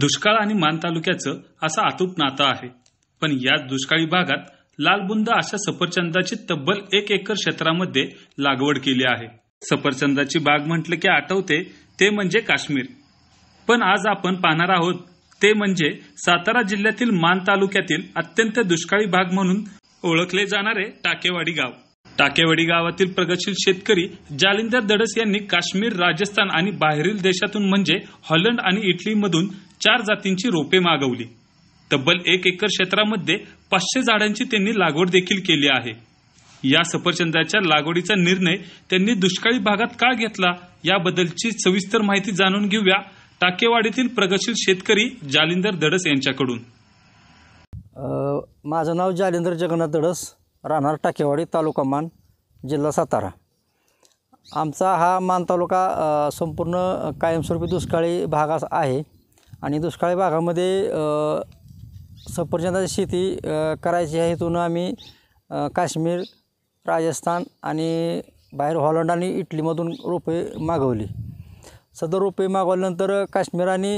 दुष्काळ आणि मान तालुक्याचं असं अतूट नातं आहे. पण या दुष्काळी भागात लालबुंद अशा सफरचंदाची तब्बल एक एकर क्षेत्रामध्ये लागवड केली आहे. सफरचंदाची बाग म्हटलं की आठवते ते म्हणजे काश्मीर. पण आज आपण पाहणार आहोत ते म्हणजे सातारा जिल्ह्यातील मान तालुक्यातील अत्यंत दुष्काळी भाग म्हणून ओळखले जाणारे टाकेवाडी गाव. टाकेवाडी गावातील प्रगतशील शेतकरी जालिंदर दडस यांनी काश्मीर राजस्थान आणि बाहेरील देशातून म्हणजे हॉलंड आणि इटलीमधून चार जातींची रोपे मागवली. तब्बल एक एकर क्षेत्रामध्ये पाचशे झाडांची त्यांनी लागवड देखील केली आहे. या सफरचंदाच्या लागवडीचा निर्णय त्यांनी दुष्काळी भागात का घेतला याबद्दलची सविस्तर माहिती जाणून घेऊया टाकेवाडीतील प्रगतशील शेतकरी जालिंदर दडस यांच्याकडून. माझं नाव जालिंदर जगन्नाथ दडस राहणार टाकेवाडी तालुका मान जिल्हा सातारा. आमचा हा मान तालुका संपूर्ण कायमस्वरूपी दुष्काळी भाग आहे. आणि दुष्काळी भागामध्ये सफरचंदाची शेती करायची ह्या हेतून आम्ही काश्मीर राजस्थान आणि बाहेर हॉलंड आणि इटलीमधून रोपे मागवली. सदर रोपे मागवल्यानंतर काश्मीर आणि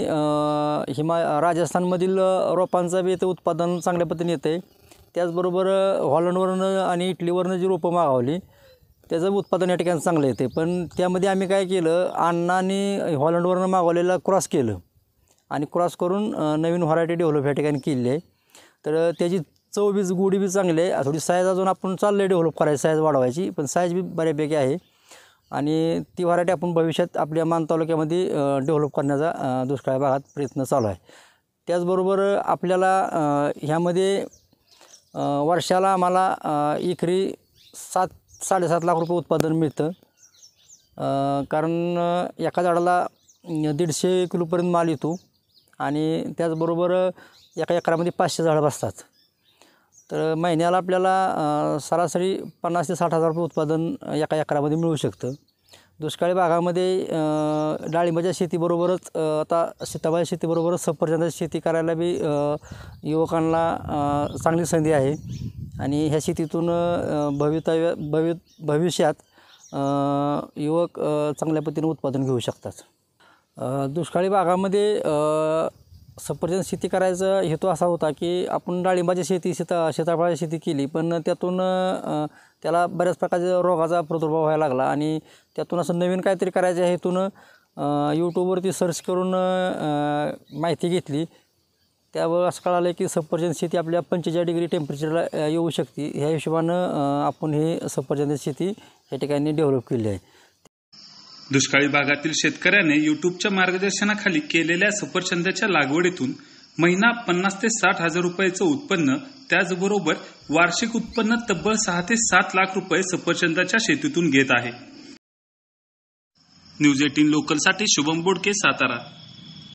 हिमा राजस्थानमधील रोपांचं बी इथं उत्पादन चांगल्या पद्धतीने येतं आहे त्याचबरोबर हॉलंडवरनं आणि इटलीवरनं जी रोपं मागवली त्याचं उत्पादन या ठिकाणी चांगलं येते पण त्यामध्ये आम्ही काय केलं अण्णांनी हॉलंडवरनं मागवलेला क्रॉस केलं. आणि क्रॉस करून नवीन व्हरायटी डेव्हलप या ठिकाणी केली आहे. तर त्याची चव बीज गोडी बी चांगली आहे. थोडी साईज अजून आपण चाललं आहे डेव्हलप करायची साईज वाढवायची पण साईज बी बऱ्यापैकी आहे. आणि ती व्हरायटी आपण भविष्यात आपल्या मान तालुक्यामध्ये डेव्हलप करण्याचा दुष्काळ भागात प्रयत्न चालू आहे. त्याचबरोबर आपल्याला ह्यामध्ये वर्षाला आम्हाला एकरी सात साडेसात लाख रुपये उत्पादन मिळतं. कारण एका झाडाला दीडशे किलोपर्यंत माल येतो. आणि त्याचबरोबर एका एकरामध्ये पाचशे झाडं बसतात. तर महिन्याला आपल्याला सरासरी पन्नास ते साठ हजार रुपये उत्पादन एका एकरामध्ये मिळू शकतं. दुष्काळी भागामध्ये डाळिंबाच्या शेतीबरोबरच आता सीताबाई शेतीबरोबरच सफरचंदाची शेती करायला बी युवकांना चांगली संधी आहे. आणि ह्या शेतीतून भवितव्य भवि भविष्यात युवक चांगल्या पद्धतीने उत्पादन घेऊ शकतात. दुष्काळी भागामध्ये सफरचंद शेती करायचा हेतू असा होता की आपण डाळिंबाची शेती सीता सीताफळाची शेती केली पण त्यातून त्याला बऱ्याच प्रकारच्या रोगाचा प्रादुर्भाव व्हायला लागला आणि त्यातून असं नवीन काहीतरी करायच्या हेतून यूट्यूबवरती सर्च करून माहिती घेतली. त्यावर असं कळालं की सफरचंद शेती आपल्या पंचेचाळीस डिग्री टेम्परेचरला येऊ शकते. ह्या हिशोबानं आपण ही सफरचंद शेती या ठिकाणी डेव्हलप केली आहे. दुष्काळी भागातील शेतकऱ्याने युट्यूबच्या मार्गदर्शनाखाली केलेल्या सफरचंदाच्या लागवडीतून महिना पन्नास ते साठ हजार रुपयाचं उत्पन्न त्याचबरोबर वार्षिक उत्पन्न तब्बल सहा ते सात लाख रुपये सफरचंदाच्या शेतीतून घेत आहे. न्यूज एटीन लोकलसाठी शुभम बोडके सातारा.